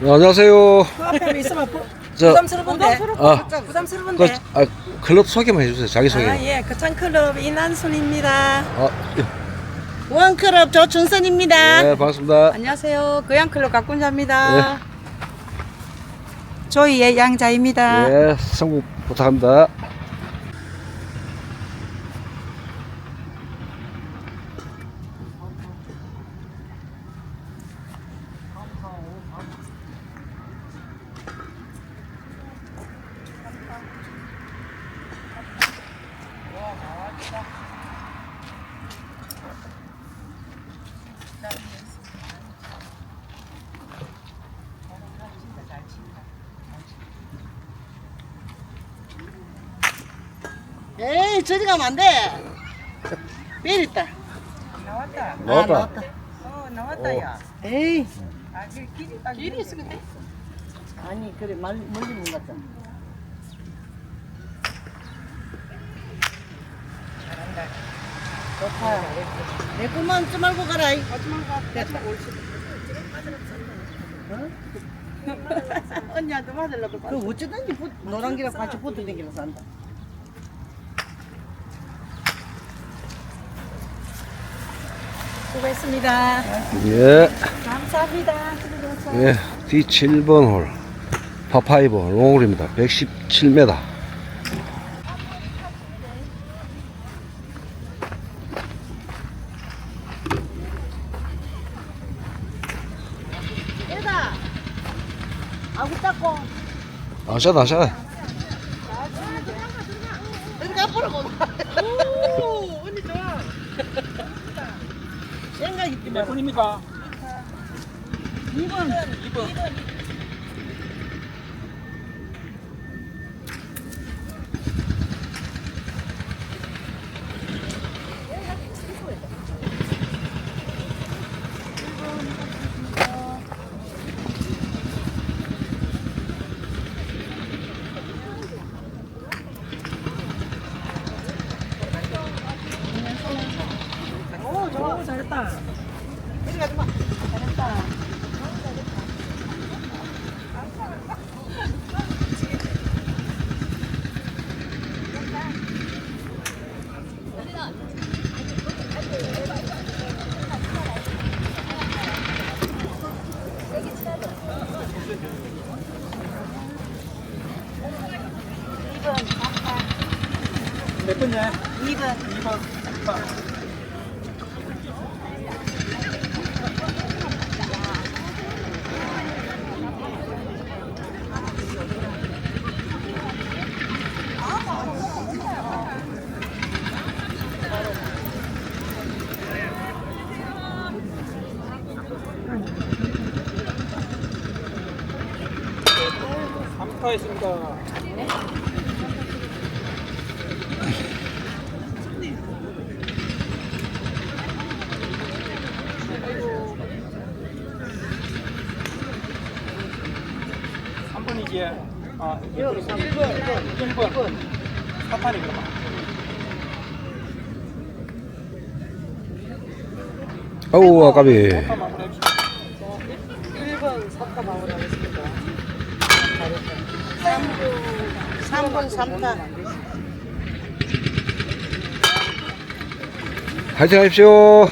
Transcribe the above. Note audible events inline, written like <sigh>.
네, 안녕하세요. 그 앞에 있으면 부, <laughs> 저- 부담스러운데. 아, 부담스러운데. 그, 아, 클럽 소개만 해주세요. 자기 소개. 아, 예. 거창클럽 이난순입니다. 아, 원클럽 조춘선입니다. 네, 반갑습니다. 안녕하세요. 거양클럽 각군자입니다. 조이의 양자입니다. 네, 성공 부탁합니다. 에이, 저리 가면 안 돼. 벨 있다. 나왔다. 아, 나왔다. 어, 나왔다, 야. 에이. 아, 길, 길이, 아, 길이 있어, 근데. 아니, 그래, 말, 멀리 못 갔 다. 좋다. 내 꿈만 좀 말고 가라. 이. 됐다. 언니한테 맞으려고. 그 어쩌든지 붙, 노란 기랑 같이 붙어 다니면서 한다. 수고했습니다. 예, 감사합니다. 예, D7번 홀. 파파이버 롱홀입니다. 117m. 얘다. 아구 닦고. 앞으로 고 오, 언니 좋아. 생각 있지 몇 마. 분입니까? 2번. 2번. 오, 좋아. 오, 잘했다. 잘했다. 몇 분이야? 2번. 2번. 감사했습니다. 한 분이지. 아, 1번, 1번, 1번. 사탄이 그러면. 아우, 아까비. 사탄 마무리합시다. 1번 사타 마무리하겠습니다. 3번 3타. 화이팅 하십시오.